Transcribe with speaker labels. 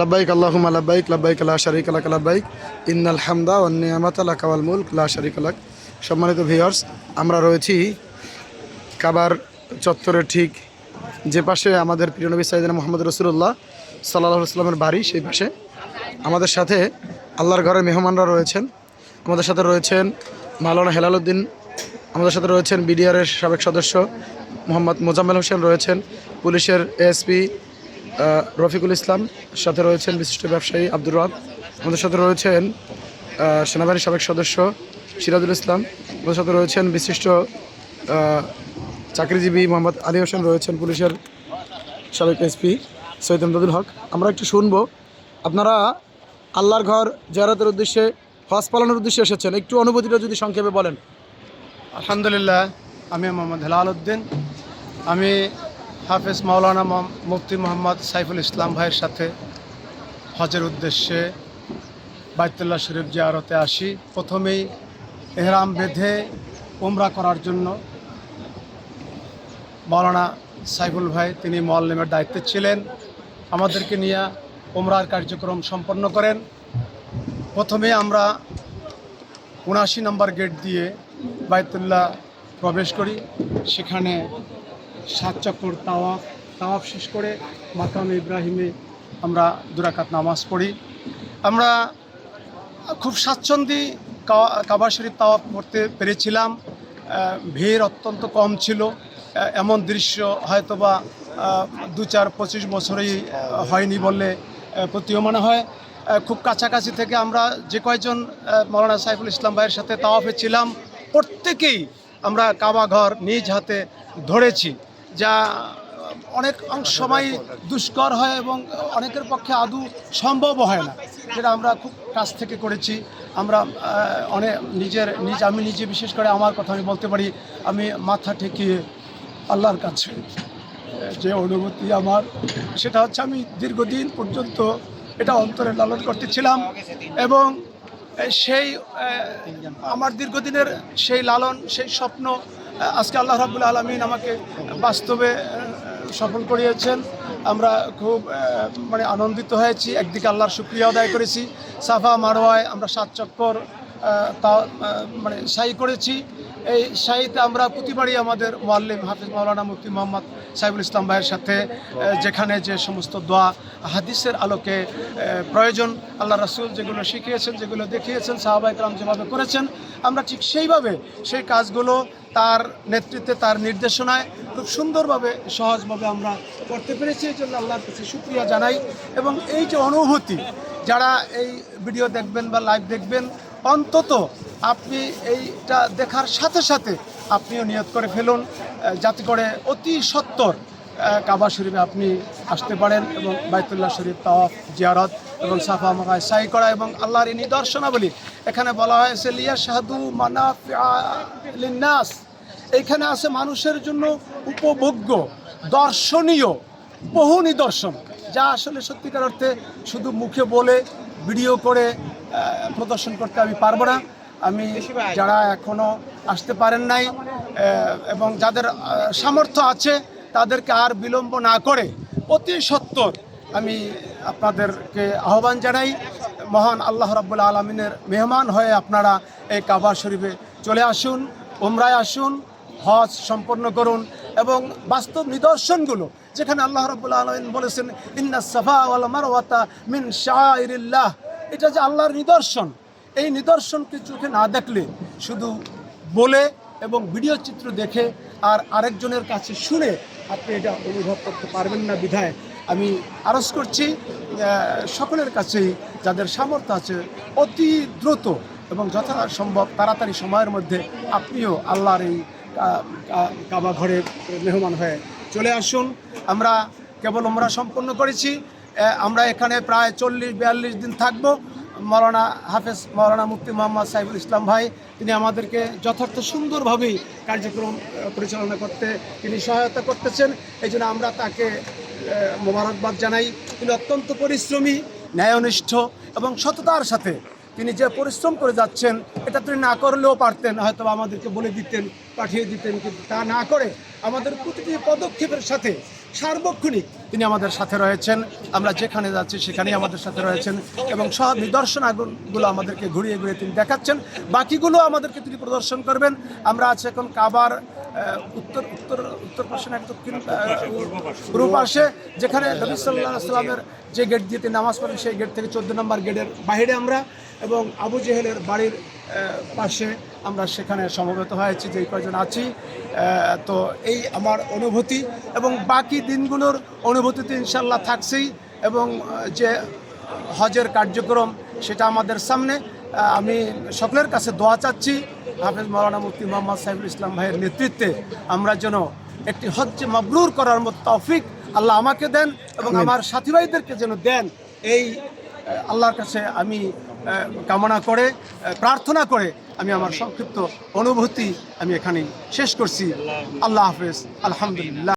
Speaker 1: লাব্বাইক আল্লাহুম্মা লাব্বাইক লাব্বাইক লা শারিকা লাক লাব্বাইক ইন্নাল হামদা ওয়ান নিয়ামাতা লাকা ওয়াল মুলক লা শারিকা লাক সম্মানিত ভিউয়ার্স আমরা রয়েছি কাবার চত্বরের ঠিক যে পাশে আমাদের প্রিয় নবী সাইদিনা মোহাম্মদ রসুল্লাহ সাল্লাহ সাল্লামের বাড়ি, সেই পাশে আমাদের সাথে আল্লাহর ঘরের মেহমানরা রয়েছেন। আমাদের সাথে রয়েছেন মাওলানা হেলালুদ্দিন আমাদের সাথে রয়েছেন বিডিআরের সাবেক সদস্য মোহাম্মদ মোজাম্মেল হোসেন রয়েছেন, পুলিশের এএসপি রফিকুল ইসলাম, সাথে রয়েছেন বিশিষ্ট ব্যবসায়ী আব্দুর রব। আমাদের সাথে রয়েছেন সেনাবাহিনীর সাবেক সদস্য সিরাজুল ইসলাম। আমাদের সাথে রয়েছেন বিশিষ্ট চাকরিজীবী মোহাম্মদ আলী হোসেন, রয়েছেন পুলিশের সাবেক এসপি সৈয়দ আমদাদুল হক। আমরা একটু শুনব, আপনারা আল্লাহর ঘর জিয়ারতের উদ্দেশ্যে, হজ পালনের উদ্দেশ্যে এসেছেন। একটু অনুভূতিটা যদি সংক্ষেপে বলেন।
Speaker 2: আলহামদুলিল্লাহ, আমি মোহাম্মদ হেলাল উদ্দিন। আমি হাফেজ মাওলানা মুফতি মোহাম্মদ সাইফুল ইসলাম ভাইয়ের সাথে হজের উদ্দেশ্যে বাইতুল্লাহ শরীফ জিয়ারতে আসি। প্রথমেই এহরাম বেঁধে উমরা করার জন্য মাওলানা সাইফুল ভাই, তিনি মোয়াল্লিমের দায়িত্বে ছিলেন। আমাদেরকে নিয়ে উমরার কার্যক্রম সম্পন্ন করেন। প্রথমে আমরা উনাশি নম্বর গেট দিয়ে বাইতুল্লাহ প্রবেশ করি। সেখানে সাত চক্কর তাওয়াফ তাওয়াফ শেষ করে মাকাম ইব্রাহিমে আমরা দুরাকাত নামাজ পড়ি। আমরা খুব স্বাচ্ছন্দ্যে কাবা শরীফ তাওয়াফ করতে পেরেছিলাম। ভিড় অত্যন্ত কম ছিল। এমন দৃশ্য হয়তোবা দু চার পঁচিশ বছরেই হয়নি বললে প্রতীয়মান হয়। খুব কাছাকাছি থেকে আমরা যে কয়জন আহ, মৌলানা সাইফুল ইসলাম ভাইয়ের সাথে তাওয়াফে ছিলাম প্রত্যেকেই আমরা কাবা ঘর নিজ হাতে ধরেছি। যা অনেক সময় দুষ্কর হয় এবং অনেকের পক্ষে আদৌ সম্ভব হয় না, যেটা আমরা খুব কাছ থেকে করেছি। আমরা অনেক নিজের, নিজ, আমি নিজে বিশেষ করে আমার কথা আমি বলতে পারি, আমি মাথা ঠেকিয়ে আল্লাহর কাছে যে অনুভূতি আমার, সেটা হচ্ছে আমি দীর্ঘদিন পর্যন্ত এটা অন্তরে লালন করতেছিলাম এবং সেই আমার দীর্ঘদিনের সেই লালন, সেই স্বপ্ন আজকে আল্লাহ রাবুল আলমিন আমাকে বাস্তবে সফল করিয়েছেন। আমরা খুব মানে আনন্দিত হয়েছি। একদিকে আল্লাহর শুক্রিয়া আদায় করেছি। সাফা মারোয়ায় আমরা সাত চক্কর তা মানে সাই করেছি। এই সাইতে আমরা প্রতিবারই আমাদের মোয়াল্লিম হাফিজ মাওলানা মুফতি মোহাম্মদ সাইবুল ইসলাম ভাইয়ের সাথে যেখানে যে সমস্ত দোয়া, হাদিসের আলোকে প্রয়োজন, আল্লাহ রাসূল যেগুলো শিখিয়েছেন, যেগুলো দেখিয়েছেন সাহাবাইকরাম যেভাবে করেছেন, আমরা ঠিক সেইভাবে সেই কাজগুলো তার নেতৃত্বে, তার নির্দেশনায় খুব সুন্দরভাবে, সহজভাবে আমরা করতে পেরেছি। এই জন্য আল্লাহর কাছে শুক্রিয়া জানাই। এবং এই যে অনুভূতি, যারা এই ভিডিও দেখবেন বা লাইভ দেখবেন, অন্তত আপনি এইটা দেখার সাথে সাথে আপনিও নিয়ত করে ফেলুন যাতে করে অতি সত্তর কাবা শরীফে আপনি আসতে পারেন এবং বাইতুল্লাহ শরীফ তাওয়াফ, জিয়ারত এবং সাফা মাকায় সাই করা এবং আল্লাহর এই নিদর্শনাবলী। এখানে বলা হয়েছে লিয়া শাহাদু মানাফিনাস এখানে আছে মানুষের জন্য উপভোগ্য, দর্শনীয়, বহু নিদর্শন, যা আসলে সত্যিকার অর্থে শুধু মুখে বলে, ভিডিও করে প্রদর্শন করতে আমি পারব না। আমি যারা এখনও আসতে পারেন নাই এবং যাদের সামর্থ্য আছে তাদেরকে আর বিলম্ব না করে অতি সত্তর আমি আপনাদেরকে আহ্বান জানাই। মহান আল্লাহ রাব্বুল আলমিনের মেহমান হয়ে আপনারা এই কাবা শরীফে চলে আসুন, উমরায় আসুন, হজ সম্পন্ন করুন এবং বাস্তব নিদর্শনগুলো যেখানে আল্লাহ রাব্বুল আলমিন বলেছেন ইন্না সাফা ওয়াল মারওয়াতা মিন শাইরিল্লাহ এটা যে আল্লাহর নিদর্শন। এই নিদর্শনকে চোখে না দেখলে শুধু বলে এবং ভিডিও চিত্র দেখে আর আরেকজনের কাছে শুনে আপনি এটা অনুভব করতে পারবেন না বিধায়। আমি আরজ করছি সকলের কাছেই যাদের সামর্থ্য আছে অতি দ্রুত এবং যথা সম্ভব তাড়াতাড়ি সময়ের মধ্যে আপনিও আল্লাহর এই কাবা ঘরে মেহমান হয়ে চলে আসুন। আমরা কেবল আমরা সম্পন্ন করেছি আমরা এখানে প্রায় চল্লিশ, বিয়াল্লিশ দিন থাকব। মৌলানা হাফেজ মৌলানা মুফতি মোহাম্মদ সাইফুল ইসলাম ভাই, তিনি আমাদেরকে যথার্থ সুন্দরভাবেই কার্যক্রম পরিচালনা করতে, তিনি সহায়তা করতেছেন। এই জন্য আমরা তাকে মোবারকবাদ জানাই। তিনি অত্যন্ত পরিশ্রমী, ন্যায়নিষ্ঠ এবং সততার সাথে তিনি যে পরিশ্রম করে যাচ্ছেন, এটা তিনি না করলেও পারতেন হয়তো আমাদেরকে বলে দিতেন, পাঠিয়ে দিতেন, কিন্তু তা না করে আমাদের প্রতিটি পদক্ষেপের সাথে সার্বক্ষণিক তিনি আমাদের সাথে রয়েছেন। আমরা যেখানে যাচ্ছি সেখানেই আমাদের সাথে রয়েছেন এবং সব নিদর্শন আগুনগুলো আমাদেরকে ঘুরিয়ে ঘুরিয়ে তিনি দেখাচ্ছেন। বাকিগুলো আমাদেরকে তিনি প্রদর্শন করবেন। আমরা আছি এখন কাবার উত্তর উত্তর উত্তর পাশে না দক্ষিণ পূর্ব পাশে, যেখানে নবী সাল্লাহ আসলামের যে গেট দিয়ে তিনি নামাজ পড়েন, সেই গেট থেকে চোদ্দ নম্বর গেটের বাইরে আমরা এবং আবু জেহেলের বাড়ির পাশে আমরা সেখানে সমবেত হয়েছি যে কয়জন আছি। তো এই আমার অনুভূতি এবং বাকি দিনগুলোর অনুভূতি তো ইনশাল্লাহ থাকছেই এবং যে হজের কার্যক্রম, সেটা আমাদের সামনে আমি সকলের কাছে দোয়া চাচ্ছি হাফেজ মৌলানা মুফতি মোহাম্মদ সাইফুল ইসলাম ভাইয়ের নেতৃত্বে আমরা যেন একটি হজ্জে মাবরুর করার মতো তৌফিক আল্লাহ আমাকে দেন এবং আমার সাথী ভাইদেরকে যেন দেন। এই আল্লাহর কাছে আমি কামনা করে প্রার্থনা করে আমি আমার সংক্ষিপ্ত অনুভূতি আমি এখানে শেষ করছি। আল্লাহ হাফেজ। আলহামদুলিল্লাহ।